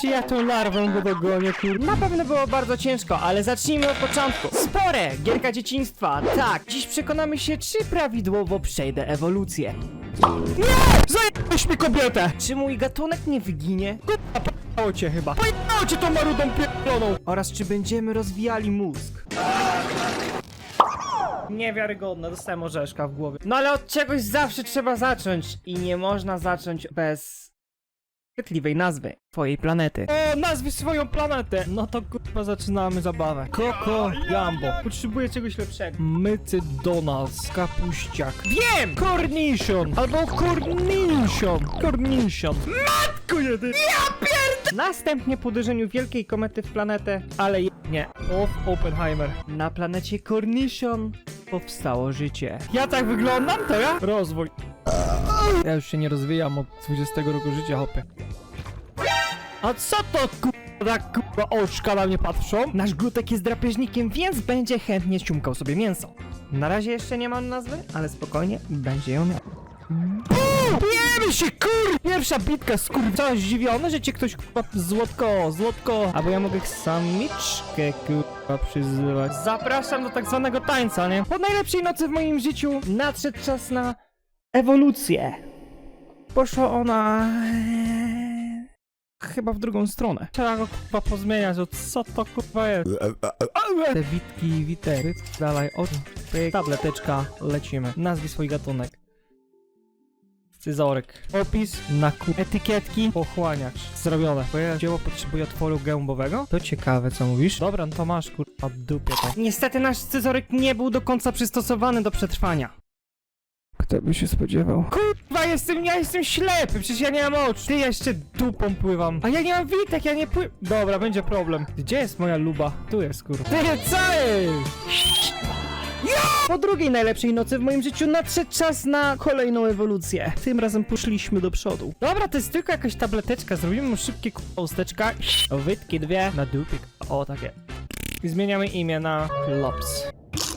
Czy ja tą larwą go dogonię, kur... Na pewno było bardzo ciężko, ale zacznijmy od początku. Spore! Gierka dzieciństwa. Tak, dziś przekonamy się, czy prawidłowo przejdę ewolucję. Nie! Zajebałeś mi kobietę! Czy mój gatunek nie wyginie? Kurwa, pojebało cię chyba. Pojebało cię tą marudą pierdoloną! Oraz czy będziemy rozwijali mózg. Niewiarygodne, dostałem orzeszka w głowie. No ale od czegoś zawsze trzeba zacząć. I nie można zacząć bez chwytliwej nazwy twojej planety. O, nazwij swoją planetę! No to kurwa zaczynamy zabawę. Koko Jambo. Potrzebuję czegoś lepszego. Mycy Donalds, kapuściak. Wiem! Cornition! Albo Cornition! Cornition. Matko jedy! Ja pierd... Następnie po uderzeniu wielkiej komety w planetę, ale nie. Of Oppenheimer. Na planecie Cornition powstało życie. Ja tak wyglądam, to ja? Rozwój. Ja już się nie rozwijam od 20 roku życia, hopie. A co to kurwa, kurwa oczka na mnie patrzą? Nasz glutek jest drapieżnikiem, więc będzie chętnie ciumkał sobie mięso. Na razie jeszcze nie mam nazwy, ale spokojnie, będzie ją miał. Bijemy się, kur! Pierwsza bitka, skur... Cały zdziwiony, że cię ktoś kurwa złotko, złotko. Albo ja mogę samiczkę kurwa przyzywać. Zapraszam do tak zwanego tańca, nie? Po najlepszej nocy w moim życiu nadszedł czas na ewolucję. Poszła ona... Chyba w drugą stronę. Trzeba go kurwa pozmieniać, o co to kurwa jest? Te witki, witery, dalej, o, pyk, tableteczka, lecimy. Nazwij swój gatunek. Scyzoryk. Opis na ku... Etykietki. Pochłaniacz. Zrobione. Twoje dzieło potrzebuje otworu gębowego? To ciekawe, co mówisz. Dobra, no to masz kurwa dupie to. Niestety nasz scyzoryk nie był do końca przystosowany do przetrwania. Kto by się spodziewał? Kurwa, jestem, ja jestem ślepy, przecież ja nie mam oczu. Ty jeszcze dupą pływam. A ja nie mam witek, ja nie pły... Dobra, będzie problem. Gdzie jest moja luba? Tu jest, kurwa. Ty, co jest? Po drugiej najlepszej nocy w moim życiu nadszedł czas na kolejną ewolucję. Tym razem poszliśmy do przodu. Dobra, to jest tylko jakaś tableteczka. Zrobimy mu szybkie k***a usteczka. Wytki dwie na dupik. O, takie. I zmieniamy imię na Klops.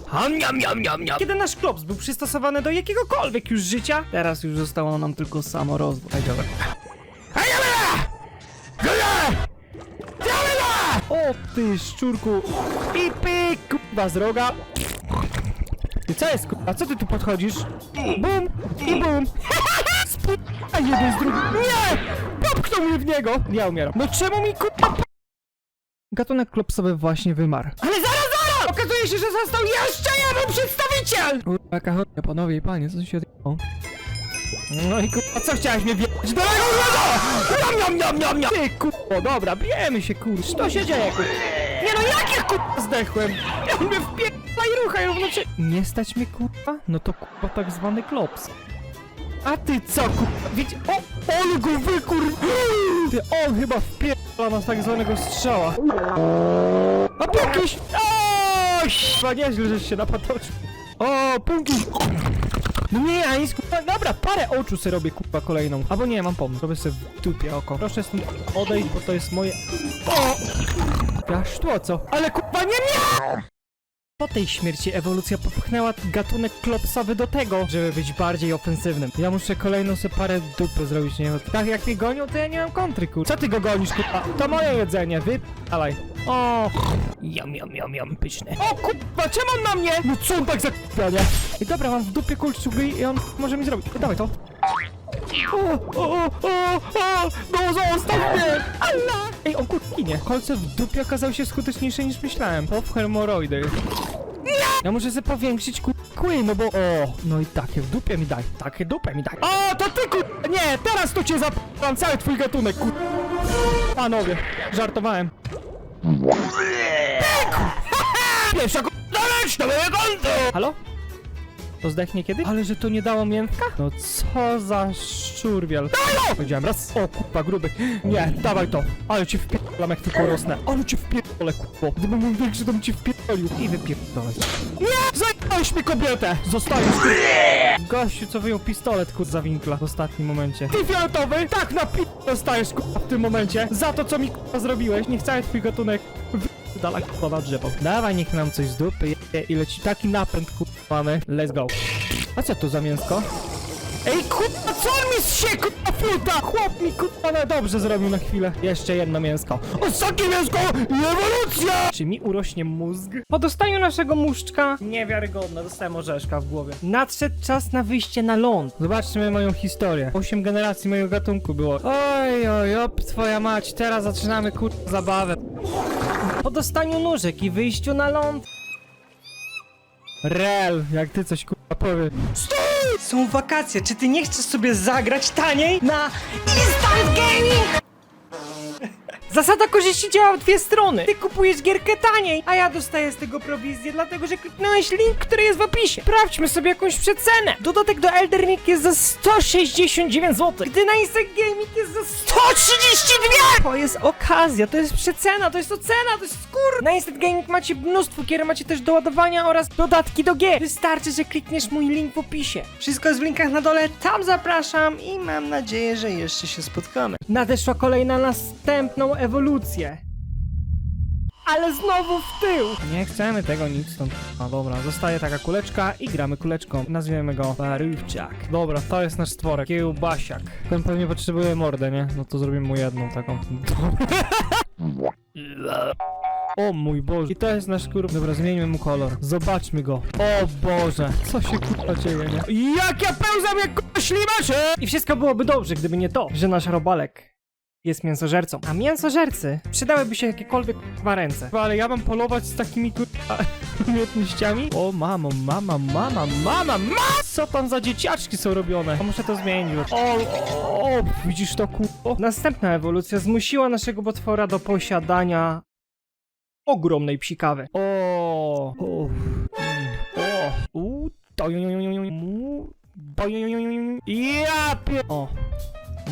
Ham. Kiedy nasz klops był przystosowany do jakiegokolwiek już życia, teraz już zostało nam tylko samo rozwój. Hej, dobra. Hej, dobra! Dobra! Dobra! O ty szczurku! I pyk, kurwa, z roga. Ty co jest, kurwa? Co ty tu podchodzisz? Bum! I bum! Sp- A jeden z drugim. Nie! Popchnął mnie w niego! Ja umieram. No czemu mi kurwa... p- Gatunek klopsowy właśnie wymarł. Ale zaraz! Okazuje się, że został jeszcze jeden przedstawiciel! Kurwa, jaka chodnia, panowie i panie, co się odjechało? No i kurwa, co chciałeś mnie wjechać do mego głodu? Niam, niam, niam, niam! Ty kurwa, dobra, bijemy się kurwa. Co się dzieje kurwa? Nie no, jak ja kurwa zdechłem? Ja mnie wpierdla i rucha i równocześnie... Nie stać mnie kurwa? No to kurwa tak zwany klops. A ty co kurwa? Wiecie, o, on go wykur... Ty, on chyba wpierdla na tak zwanego strzała. A punkiś! Chyba nieźle, żeś się napatoczył. O, punkiś! No nie, ja nic dobra, parę oczu sobie robię kurwa kolejną. Albo nie, mam pomysł, robię sobie w dupie oko. Proszę stąd odejść, bo to jest moje... O! Aż to co? Ale kurwa nie, nie! Po tej śmierci ewolucja popchnęła gatunek klopsowy do tego, żeby być bardziej ofensywnym. Ja muszę kolejną sobie parę dupy zrobić, nie? Tak jak mnie gonią, to ja nie mam kontry, kur... Co ty go gonisz, kurwa? To moje jedzenie, wy... Dalej. O! Jam, jam, jam, jam, pyszne. O kurwa, czemu on na mnie? No co on tak zakupia, nie? I dobra, mam w dupie kulczugi i on może mi zrobić. Dawaj to. O, o, o, o, no zostaw mnie! Allah! Ej, on kurwinie. Kolce w dupie okazały się skuteczniejsze niż myślałem. Pop hemoroidy. Ja muszę sobie powiększyć ku... kły, no bo... O, no i takie w dupie mi daj. Takie dupę mi daj. O, to ty ku... Nie, teraz to cię zapam cały twój gatunek, ku... Panowie, żartowałem. Pierwsza ku... Doleć do mojego konto! Halo? To zdechnie kiedy? Ale że to nie dało miętka? No co za szczurwiel. Dawaj Powiedziałem raz. O kurwa, gruby. Nie, dawaj to. Ale cię wpierdolam jak tylko rosnę. Ale cię wpierdolę, kurwo. Gdybym był większy, to bym cię wpierdolił. I wypierdolę. Nie! Zajmałeś mi kobietę! Zostajesz, kurwa. Gościu, co wyjął pistolet, kurwa, za winkla w ostatnim momencie. Ty fioletowy? Tak, na pi... dostajesz, kurwa, w tym momencie. Za to, co mi, kurwa, zrobiłeś. Niech cały twój gatunek Dala kurwa na drzewo. Dawaj, niech nam coś z dupy je i leci taki napęd kurwany. Let's go. A co to za mięsko? Ej, kurwa, co on mi zsie, kurwa, fruta? Chłop mi, kurwa, no dobrze zrobił na chwilę. Jeszcze jedno mięsko. Ostatnie mięsko i ewolucja! Czy mi urośnie mózg? Po dostaniu naszego muszczka, niewiarygodne, dostałem orzeszka w głowie. Nadszedł czas na wyjście na ląd. Zobaczmy moją historię. Osiem generacji mojego gatunku było. Oj, oj, op, twoja mać, teraz zaczynamy, kurwa, zabawę. Po dostaniu nóżek i wyjściu na ląd, Rel, jak ty coś kurwa powie. Stój! Są wakacje, czy ty nie chcesz sobie zagrać taniej na Instant Gaming? Zasada korzyści działa w dwie strony. Ty kupujesz gierkę taniej, a ja dostaję z tego prowizję, dlatego że kliknąłeś link, który jest w opisie. Sprawdźmy sobie jakąś przecenę. Dodatek do Elder jest za 169 zł, gdy na Instant Gaming jest za 132! To jest okazja, to jest przecena, to jest ocena, to jest skór! Na Instant Gaming macie mnóstwo gier, macie też do ładowania oraz dodatki do gier. Wystarczy, że klikniesz mój link w opisie. Wszystko jest w linkach na dole, tam zapraszam i mam nadzieję, że jeszcze się spotkamy. Nadeszła kolejna następną ewolucję. Ale znowu w tył! Nie chcemy tego nic stąd. No dobra, zostaje taka kuleczka i gramy kuleczką. Nazwiemy go Parówczak. Dobra, to jest nasz stworek. Kiełbasiak. Ten pewnie potrzebuje mordę, nie? No to zrobimy mu jedną taką. O mój Boże. I to jest nasz kur... Dobra, zmieńmy mu kolor. Zobaczmy go. O Boże. Co się kurwa dzieje, nie? Jak ja pełzam jak kurwa! I wszystko byłoby dobrze, gdyby nie to, że nasz robalek jest mięsożercą. A mięsożercy przydałyby się jakiekolwiek kurwa ręce. Ale ja mam polować z takimi kurwa umiejętnościami? O mamo, mama, mama, mama, ma! Co tam za dzieciaczki są robione? A muszę to zmienić. O, o, o widzisz to kurwa? Następna ewolucja zmusiła naszego potwora do posiadania ogromnej psikawy. O, o, o, u, to, jo, jo, jo, jo, mu, bo, jo, jo, jo, jo, ja. O,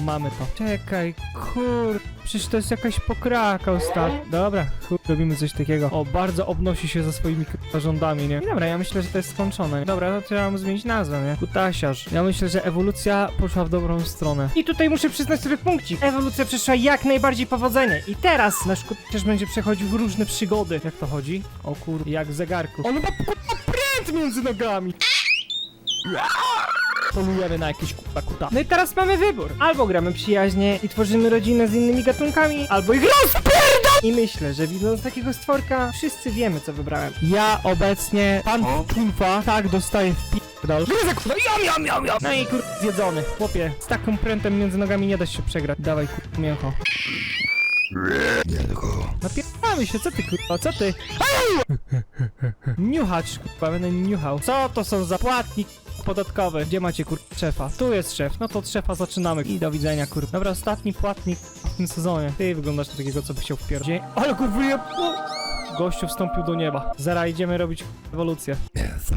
mamy to. Czekaj, kur... Przecież to jest jakaś pokraka ostatnio. Dobra, kur... Robimy coś takiego. O, bardzo obnosi się za swoimi rządami, nie? I dobra, ja myślę, że to jest skończone. Dobra, no to trzeba mu zmienić nazwę, nie? Kutasiarz. Ja myślę, że ewolucja poszła w dobrą stronę. I tutaj muszę przyznać sobie punkcik. Ewolucja przeszła jak najbardziej powodzenie. I teraz nasz kutasiarz będzie przechodził różne przygody. Jak to chodzi? O kur... jak w zegarku. On ma pręt między nogami. Polujemy na jakieś kurwa kuta. No i teraz mamy wybór. Albo gramy przyjaźnie i tworzymy rodzinę z innymi gatunkami, albo ich rozpierdol! I myślę, że widząc takiego stworka, wszyscy wiemy, co wybrałem. Ja obecnie, pan Tulfa, tak dostaje w pierdol. Gryzę kurwa, jam, jam, jam, jam. No i kur... zjedzony. Chłopie, z takim prętem między nogami nie da się przegrać. Dawaj kur... mięcho. Napierdamy się, co ty kurwa, co ty? Niuchacz, kurwa, będę niuchał. Co to są za płatnik podatkowy? Gdzie macie kurwa szefa? Tu jest szef, no to od szefa zaczynamy. I do widzenia kurwa. Dobra, ostatni płatnik w tym sezonie. Ty wyglądasz na takiego, co by chciał wpierdzieć. Ale kurwa! Gościu wstąpił do nieba. Zara idziemy robić ewolucję. Mięso,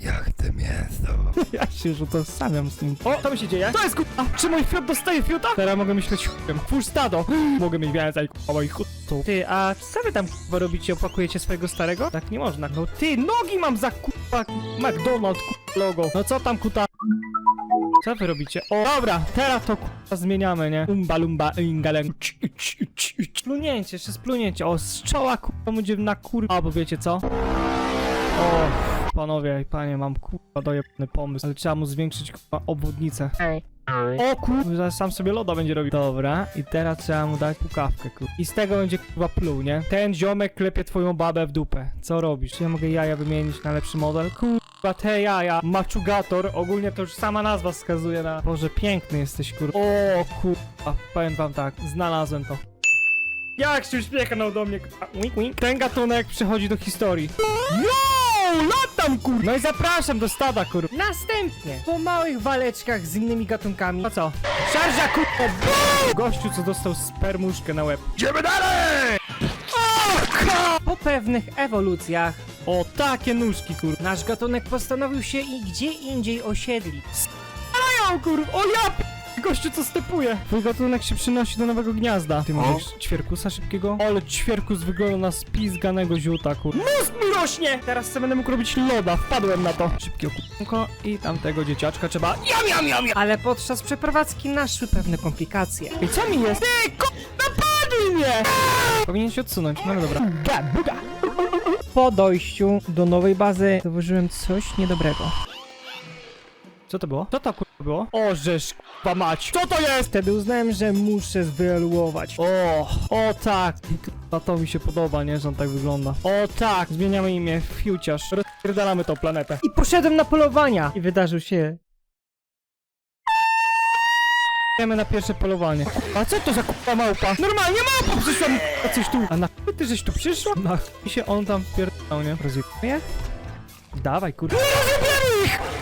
ja chcę mięso. Ja się rzucam sam z nim. O, co mi się dzieje? To jest kurwa! Czy mój fiut dostaje fiuta? Teraz mogę myśleć chłopiem. Twórz stado! Mogę mieć więcej kurwa moich chutów. Ty, a co wy tam kurwa robicie? Opakujecie swojego starego? Tak nie można. No ty, nogi mam za kurwa McDonald's kurwa logo. No co tam kuta? Co wy robicie? O, dobra, teraz to kurwa zmieniamy, nie? Umba lumba ingalem. Splunięcie, jeszcze splunięcie. O, z czoła kurwa będzie na kurwa, bo wiecie co? O, panowie i panie, mam kurwa dojebany pomysł, ale trzeba mu zwiększyć kurwa obwodnicę. O kurwa, sam sobie loda będzie robił. Dobra, i teraz trzeba mu dać pukawkę, kurwa. I z tego będzie kurwa pluł, nie? Ten ziomek klepie twoją babę w dupę. Co robisz? Czy ja mogę jaja wymienić na lepszy model? Kurwa, te jaja. Maczugator. Ogólnie to już sama nazwa wskazuje na... Boże, piękny jesteś, kurwa. O kurwa, powiem wam tak, znalazłem to. Jak się uśmiechnął do mnie, kurwa. Wink, wink. Ten gatunek przychodzi do historii. Yo! Latam, kur... No i zapraszam do stada, kur... Następnie, po małych waleczkach z innymi gatunkami... A co? Szarża, kur... Bum! Gościu, co dostał spermuszkę na łeb. Idziemy dalej! Po pewnych ewolucjach... O, takie nóżki, kur... Nasz gatunek postanowił się i gdzie indziej osiedlić. Stają, kur... O ja... p- Gościu, co stepuje? Twój gatunek się przynosi do nowego gniazda. Ty możesz ćwierkusa szybkiego? Ale ćwierkus wygląda na spizganego ziuta, kur... Mózg mi rośnie! Teraz co będę mógł robić loda, wpadłem na to. Szybkie okulko i tamtego dzieciaczka trzeba... Jam, jam, jam, jam! Ale podczas przeprowadzki naszły pewne komplikacje. I co mi jest? Ty, ko... Napadli mnie! Powinien się odsunąć, no ale dobra. Buga, buga! Po dojściu do nowej bazy zauważyłem coś niedobrego. Co to było? Co to kur... było? O, żeż k***a mać. Co to jest? Wtedy uznałem, że muszę zwyaluować. O, o tak. A to mi się podoba, nie? Że on tak wygląda. O tak, zmieniamy imię w Fiuciarz. Rozpierdalamy tą planetę. I poszedłem na polowania. I wydarzył się... Idziemy na pierwsze polowanie. A co to za k***a małpa? Normalnie małpa przyszła mi a coś tu. A na chuj ty żeś tu przyszła? Na chuj się on tam wpierdał, nie? Rozjebuje? Dawaj, kurde. Rozjebiemy ich!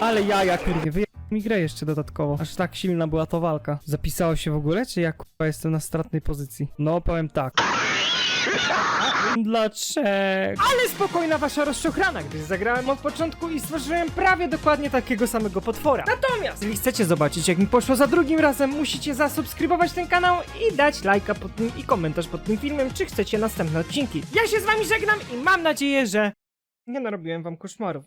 Ale jaja, kurde, wyjechał mi grę jeszcze dodatkowo. Aż tak silna była to walka. Zapisało się w ogóle, czy ja kurwa jestem na stratnej pozycji? No, powiem tak. Dlaczego? Ale spokojna wasza rozczochrana, gdyż zagrałem od początku i stworzyłem prawie dokładnie takiego samego potwora. Natomiast, jeżeli chcecie zobaczyć jak mi poszło za drugim razem, musicie zasubskrybować ten kanał i dać lajka pod tym i komentarz pod tym filmem, czy chcecie następne odcinki. Ja się z wami żegnam i mam nadzieję, że nie narobiłem wam koszmarów.